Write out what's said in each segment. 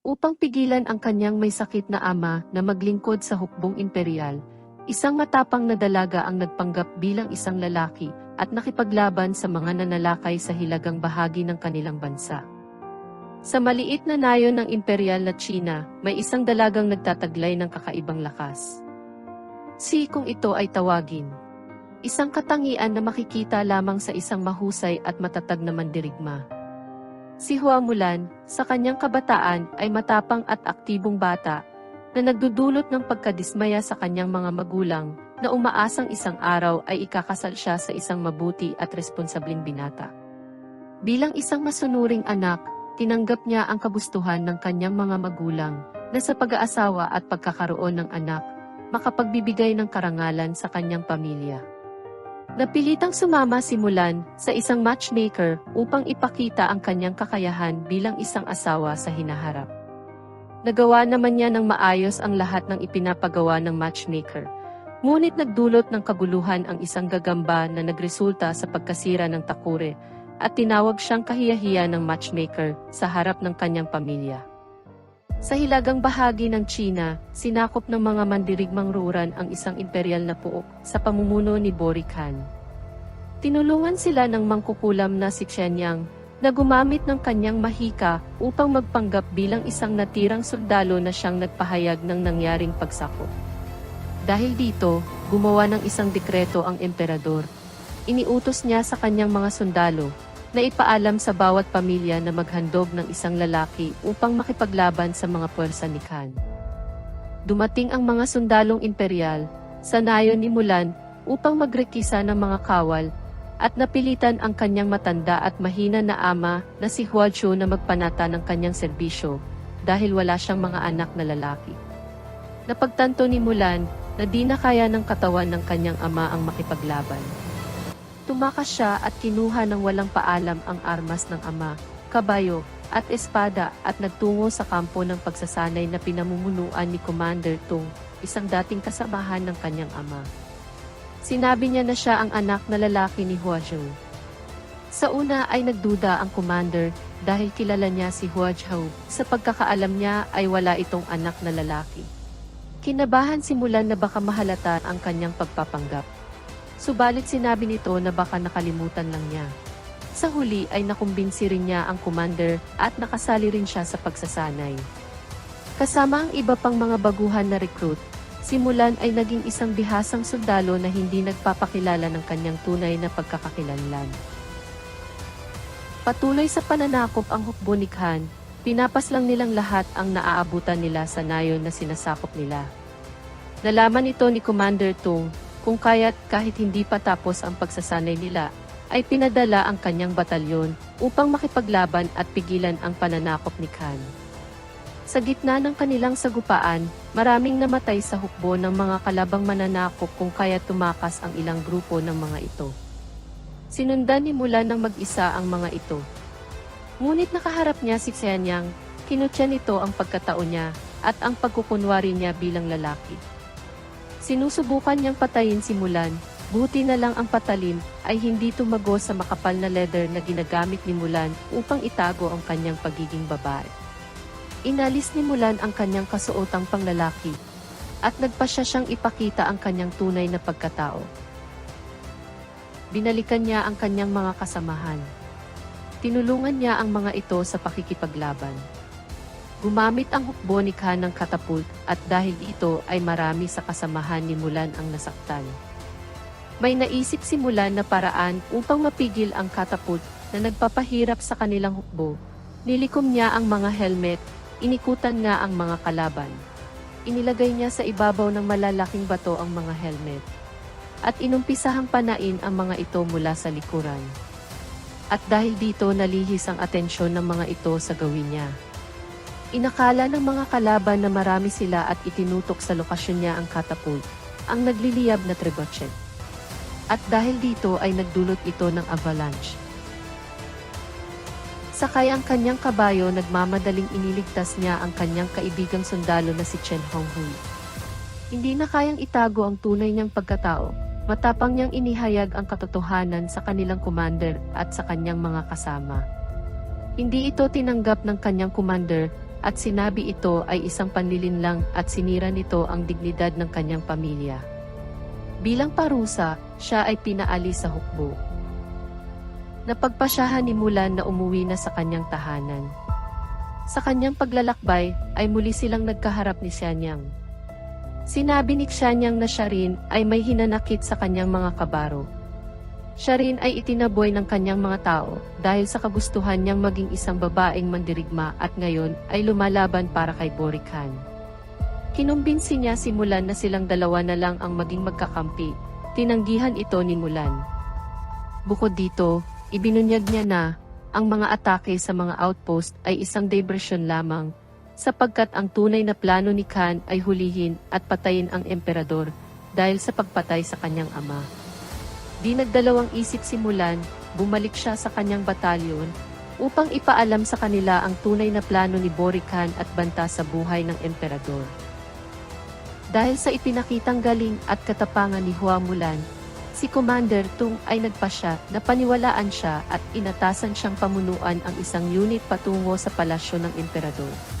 Upang pigilan ang kanyang may sakit na ama na maglingkod sa hukbong imperial, isang matapang na dalaga ang nagpanggap bilang isang lalaki at nakipaglaban sa mga nanalakay sa hilagang bahagi ng kanilang bansa. Sa maliit na nayon ng imperial na China, may isang dalagang nagtataglay ng kakaibang lakas. Si kung ito ay tawagin. Isang katangian na makikita lamang sa isang mahusay at matatag na mandirigma. Si Hua Mulan, sa kanyang kabataan ay matapang at aktibong bata na nagdudulot ng pagkadismaya sa kanyang mga magulang na umaasang isang araw ay ikakasal siya sa isang mabuti at responsabling binata. Bilang isang masunuring anak, tinanggap niya ang kabustuhan ng kanyang mga magulang na sa pag-aasawa at pagkakaroon ng anak, makapagbibigay ng karangalan sa kanyang pamilya. Napilitang sumama si Mulan sa isang matchmaker upang ipakita ang kanyang kakayahan bilang isang asawa sa hinaharap. Nagawa naman niya ng maayos ang lahat ng ipinapagawa ng matchmaker. Ngunit nagdulot ng kaguluhan ang isang gagamba na nagresulta sa pagkasira ng takure at tinawag siyang kahiyahiya ng matchmaker sa harap ng kanyang pamilya. Sa hilagang bahagi ng China, sinakop ng mga mandirigmang ruran ang isang imperial na puok sa pamumuno ni Bori Khan. Tinulungan sila ng mangkukulam na si Chen na gumamit ng kanyang mahika upang magpanggap bilang isang natirang sundalo na siyang nagpahayag ng nangyaring pagsakop. Dahil dito, gumawa ng isang dekreto ang emperador. Iniutos niya sa kanyang mga sundalo na ipaalam sa bawat pamilya na maghandog ng isang lalaki upang makipaglaban sa mga puwersa ni Khan. Dumating ang mga sundalong imperial, sa nayon ni Mulan, upang magrekisa ng mga kawal, at napilitan ang kanyang matanda at mahina na ama na si Hua Chu na magpanata ng kanyang serbisyo, dahil wala siyang mga anak na lalaki. Napagtanto ni Mulan na di na kaya ng katawan ng kanyang ama ang makipaglaban. Tumakas siya at kinuha ng walang paalam ang armas ng ama, kabayo, at espada at nagtungo sa kampo ng pagsasanay na pinamumunuan ni Commander Tung, isang dating kasamahan ng kanyang ama. Sinabi niya na siya ang anak na lalaki ni Hua Zhou. Sa una ay nagduda ang commander dahil kilala niya si Hua Zhou. Sa pagkakaalam niya ay wala itong anak na lalaki. Kinabahan simulan na baka mahalata ang kanyang pagpapanggap. Subalit sinabi nito na baka nakalimutan lang niya. Sa huli ay nakumbinsi rin niya ang commander at nakasali rin siya sa pagsasanay. Kasama ang iba pang mga baguhan na recruit, simulan ay naging isang bihasang sundalo na hindi nagpapakilala ng kanyang tunay na pagkakakilanlan. Patuloy sa pananakop ang hukbo ni Khan, pinapas lang nilang lahat ang naaabutan nila sa nayon na sinasakop nila. Nalaman ito ni Commander Tung kung kaya't kahit hindi pa tapos ang pagsasanay nila, ay pinadala ang kanyang batalyon upang makipaglaban at pigilan ang pananakop ni Khan. Sa gitna ng kanilang sagupaan, maraming namatay sa hukbo ng mga kalabang mananakop kung kaya tumakas ang ilang grupo ng mga ito. Sinundan ni Mulan ng mag-isa ang mga ito. Ngunit nakaharap niya si Xianyang, kinutya nito ang pagkatao niya at ang pagkukunwari niya bilang lalaki. Sinusubukan niyang patayin si Mulan, buti na lang ang patalim ay hindi tumago sa makapal na leather na ginagamit ni Mulan upang itago ang kanyang pagiging babae. Inalis ni Mulan ang kanyang kasuotang panglalaki at nagpasya siyang ipakita ang kanyang tunay na pagkatao. Binalikan niya ang kanyang mga kasamahan. Tinulungan niya ang mga ito sa pakikipaglaban. Gumamit ang hukbo ni Khan ng katapult at dahil ito ay marami sa kasamahan ni Mulan ang nasaktan. May naisip si Mulan na paraan upang mapigil ang katapult na nagpapahirap sa kanilang hukbo. Nilikom niya ang mga helmet, inikutan nga ang mga kalaban. Inilagay niya sa ibabaw ng malalaking bato ang mga helmet. At inumpisahang panain ang mga ito mula sa likuran. At dahil dito nalihis ang atensyon ng mga ito sa gawin niya. Inakala ng mga kalaban na marami sila at itinutok sa lokasyon niya ang catapult, ang nagliliyab na trebuchet. At dahil dito ay nagdulot ito ng avalanche. Sakay ang kanyang kabayo nagmamadaling iniligtas niya ang kanyang kaibigang sundalo na si Chen Honghui. Hindi na kayang itago ang tunay niyang pagkatao, matapang niyang inihayag ang katotohanan sa kanilang commander at sa kanyang mga kasama. Hindi ito tinanggap ng kanyang commander at sinabi ito ay isang panlilinlang at sinira nito ang dignidad ng kanyang pamilya. Bilang parusa, siya ay pinaalis sa hukbo. Napagpasyahan ni Mulan na umuwi na sa kanyang tahanan. Sa kanyang paglalakbay, ay muli silang nagkaharap ni Xianyang. Sinabi ni Xianyang na siya rin ay may hinanakit sa kanyang mga kabaro. Siya rin ay itinaboy ng kanyang mga tao dahil sa kagustuhan niyang maging isang babaeng mandirigma at ngayon ay lumalaban para kay Borikhan. Kinumbinsi niya si Mulan na silang dalawa na lang ang maging magkakampi. Tinanggihan ito ni Mulan. Bukod dito, ibinunyag niya na ang mga atake sa mga outpost ay isang diversion lamang sapagkat ang tunay na plano ni Khan ay hulihin at patayin ang emperador dahil sa pagpatay sa kanyang ama. Di nagdalawang isip si Mulan, bumalik siya sa kanyang batalyon upang ipaalam sa kanila ang tunay na plano ni Borikan at banta sa buhay ng emperador. Dahil sa ipinakitang galing at katapangan ni Hua Mulan, si Commander Tung ay nagpasya na paniwalaan siya at inatasan siyang pamunuan ang isang unit patungo sa palasyo ng emperador.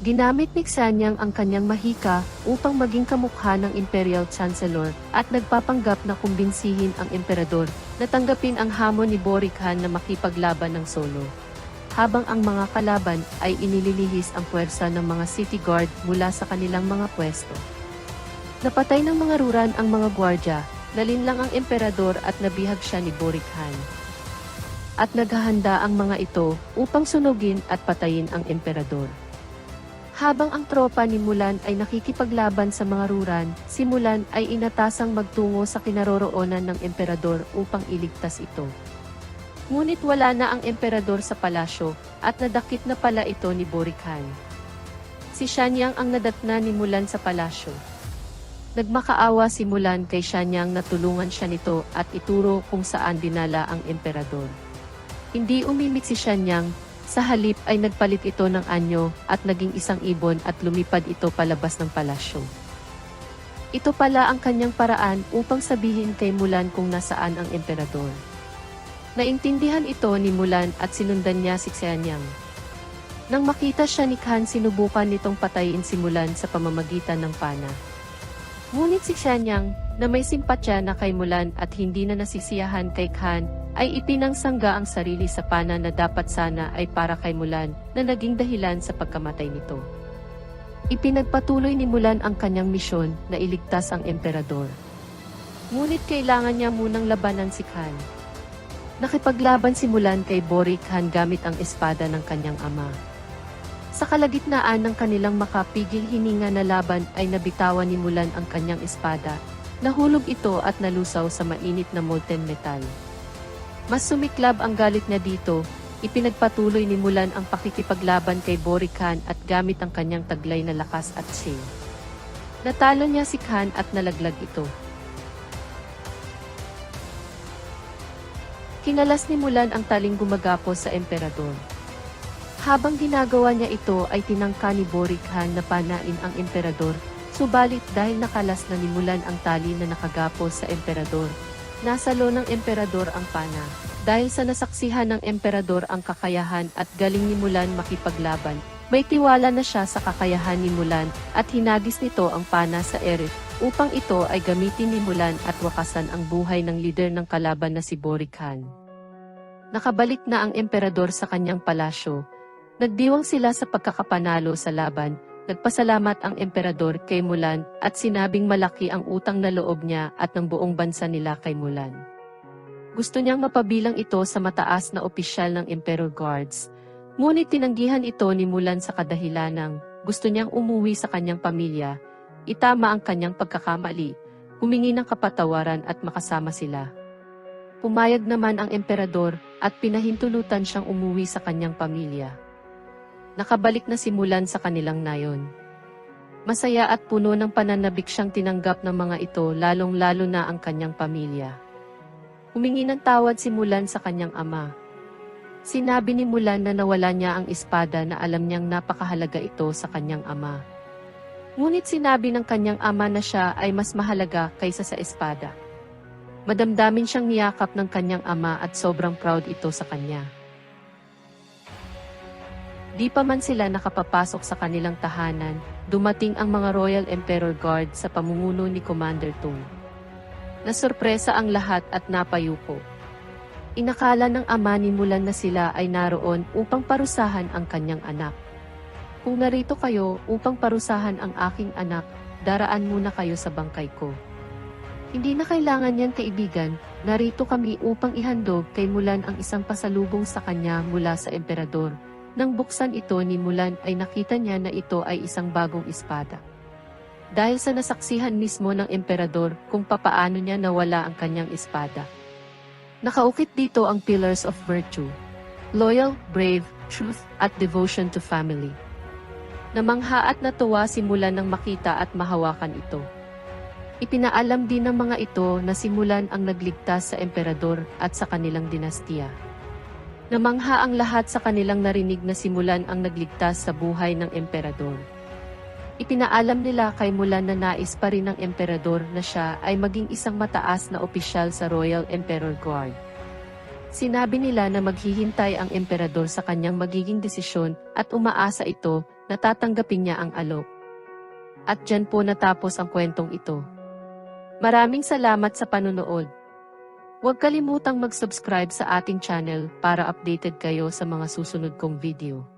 Ginamit ni Xanyang ang kanyang mahika upang maging kamukha ng Imperial Chancellor at nagpapanggap na kumbinsihin ang emperador na tanggapin ang hamon ni Borikhan na makipaglaban ng solo. Habang ang mga kalaban ay inililihis ang puwersa ng mga city guard mula sa kanilang mga pwesto. Napatay ng mga ruran ang mga gwardya, nalinlang ang emperador at nabihag siya ni Borikhan. At naghahanda ang mga ito upang sunugin at patayin ang emperador. Habang ang tropa ni Mulan ay nakikipaglaban sa mga ruran, si Mulan ay inatasang magtungo sa kinaroroonan ng emperador upang iligtas ito. Ngunit wala na ang emperador sa palasyo at nadakit na pala ito ni Borikhan. Si Shanyang ang nadatna ni Mulan sa palasyo. Nagmakaawa si Mulan kay Shanyang na tulungan siya nito at ituro kung saan dinala ang emperador. Hindi umimik si Shanyang sa halip ay nagpalit ito ng anyo at naging isang ibon at lumipad ito palabas ng palasyo. Ito pala ang kanyang paraan upang sabihin kay Mulan kung nasaan ang emperador. Naintindihan ito ni Mulan at sinundan niya si Xianyang. Nang makita siya ni Khan sinubukan nitong patayin si Mulan sa pamamagitan ng pana. Ngunit si Xianyang, na may simpatya na kay Mulan at hindi na nasisiyahan kay Khan, ay ipinangsangga ang sarili sa pana na dapat sana ay para kay Mulan na naging dahilan sa pagkamatay nito. Ipinagpatuloy ni Mulan ang kanyang misyon na iligtas ang emperador. Ngunit kailangan niya munang labanan si Khan. Nakipaglaban si Mulan kay Bori Khan gamit ang espada ng kanyang ama. Sa kalagitnaan ng kanilang makapigil hininga na laban ay nabitawan ni Mulan ang kanyang espada. Nahulog ito at nalusaw sa mainit na molten metal. Mas sumiklab ang galit niya dito, ipinagpatuloy ni Mulan ang pakikipaglaban kay Bori Khan at gamit ang kanyang taglay na lakas at sing. Natalo niya si Khan at nalaglag ito. Kinalas ni Mulan ang taling gumagapos sa emperador. Habang ginagawa niya ito ay tinangka ni Bori Khan na panain ang emperador, subalit dahil nakalas na ni Mulan ang tali na nakagapos sa emperador, Nasalo ng emperador ang pana. Dahil sa nasaksihan ng emperador ang kakayahan at galing ni Mulan makipaglaban, may tiwala na siya sa kakayahan ni Mulan at hinagis nito ang pana sa Erith upang ito ay gamitin ni Mulan at wakasan ang buhay ng lider ng kalaban na si Borikhan. Nakabalik na ang emperador sa kanyang palasyo. Nagdiwang sila sa pagkakapanalo sa laban Nagpasalamat ang emperador kay Mulan at sinabing malaki ang utang na loob niya at ng buong bansa nila kay Mulan. Gusto niyang mapabilang ito sa mataas na opisyal ng Emperor Guards. Ngunit tinanggihan ito ni Mulan sa kadahilanang gusto niyang umuwi sa kanyang pamilya, itama ang kanyang pagkakamali, humingi ng kapatawaran at makasama sila. Pumayag naman ang emperador at pinahintulutan siyang umuwi sa kanyang pamilya. Nakabalik na simulan sa kanilang nayon. Masaya at puno ng pananabik siyang tinanggap ng mga ito lalong-lalo na ang kanyang pamilya. Humingi ng tawad si Mulan sa kanyang ama. Sinabi ni Mulan na nawala niya ang espada na alam niyang napakahalaga ito sa kanyang ama. Ngunit sinabi ng kanyang ama na siya ay mas mahalaga kaysa sa espada. Madamdamin siyang niyakap ng kanyang ama at sobrang proud ito sa kanya. Di pa man sila nakapapasok sa kanilang tahanan, dumating ang mga Royal Emperor Guard sa pamumuno ni Commander Tung. Nasurpresa ang lahat at napayuko. Inakala ng ama ni Mulan na sila ay naroon upang parusahan ang kanyang anak. Kung narito kayo upang parusahan ang aking anak, daraan muna kayo sa bangkay ko. Hindi na kailangan yan kaibigan, narito kami upang ihandog kay Mulan ang isang pasalubong sa kanya mula sa emperador. Nang buksan ito ni Mulan ay nakita niya na ito ay isang bagong espada. Dahil sa nasaksihan mismo ng emperador kung papaano niya nawala ang kanyang espada. Nakaukit dito ang pillars of virtue. Loyal, brave, truth, at devotion to family. Namangha at natuwa si Mulan nang makita at mahawakan ito. Ipinaalam din ng mga ito na si Mulan ang nagligtas sa emperador at sa kanilang dinastiya. Namangha ang lahat sa kanilang narinig na si Mulan ang nagligtas sa buhay ng emperador. Ipinaalam nila kay Mulan na nais pa rin ng emperador na siya ay maging isang mataas na opisyal sa Royal Emperor Guard. Sinabi nila na maghihintay ang emperador sa kanyang magiging desisyon at umaasa ito na tatanggapin niya ang alok. At dyan po natapos ang kwentong ito. Maraming salamat sa panunood. Huwag kalimutang mag-subscribe sa ating channel para updated kayo sa mga susunod kong video.